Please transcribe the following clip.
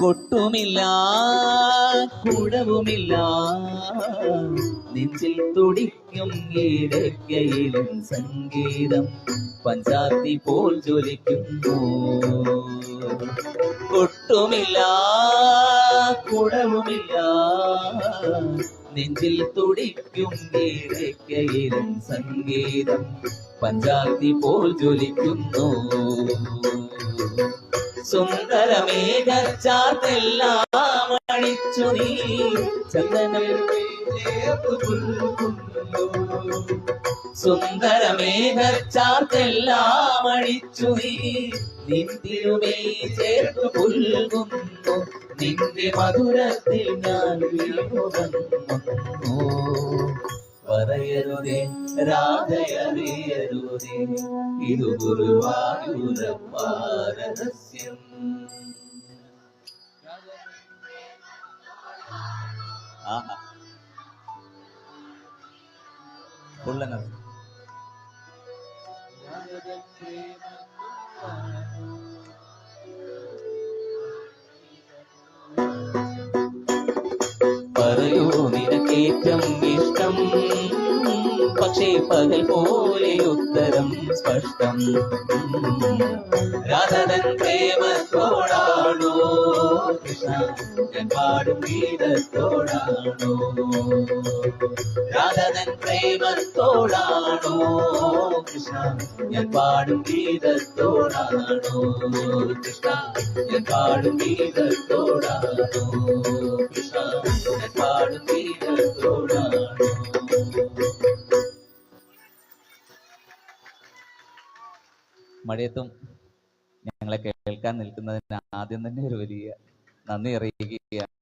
കൊട്ടുമില്ല കുടവുമില്ല. നെഞ്ചിൽ തുടിക്കും ഏടക്കയിലും സംഗീതം പഞ്ചാത്തി പോൽ ജ്വലിക്കുന്നു. കൊട്ടുമില്ല കുടവുമില്ല. നെഞ്ചിൽ തുടിക്കും ഏടക്കയിലും സംഗീതം പഞ്ചാത്തി പോൽ ജ്വലിക്കുന്നു. സുന്ദരമേഘച്ചാത്തെല്ലാം അണിച്ചു നീ. ചന്ദനം സുന്ദരമേഘച്ചാത്തെല്ലാം അണിച്ചു നീ. നിന്തിരുമേ ചേർത്ത് പുൽകുന്നു. നിന്റെ മധുരത്തിൽ ഞാൻ ಪರಯರುದೆ ರಾಧಯರಿಯರುದೆ ಇದು ಗುರುವಾಯೂರಪ್ಪ ರಹಸ್ಯಂ ಆಹಾ ಕೊಲ್ಲನ പറയൂ നിനക്കേറ്റം ഇഷ്ടം. പക്ഷേ പകൽ പോലെ ഉത്തരം സ്പഷ്ടം. രാധനൻ പ്രേമത്തോടാണോ? കൃഷ്ണ ഞാൻ പാടും ഗീതത്തോടാണോ? രാധനൻ പ്രേമത്തോടാണോ? കൃഷ്ണ ഞാൻ പാടും ഗീതത്തോടാണോ? കൃഷ്ണ ഞാൻ പാടും ഗീതത്തോടാണോ? മഴയത്തും ഞങ്ങളെ കേൾക്കാൻ നിൽക്കുന്നതിന് ആദ്യം തന്നെ ഒരു വലിയ നന്ദി അറിയിക്കുകയാണ്.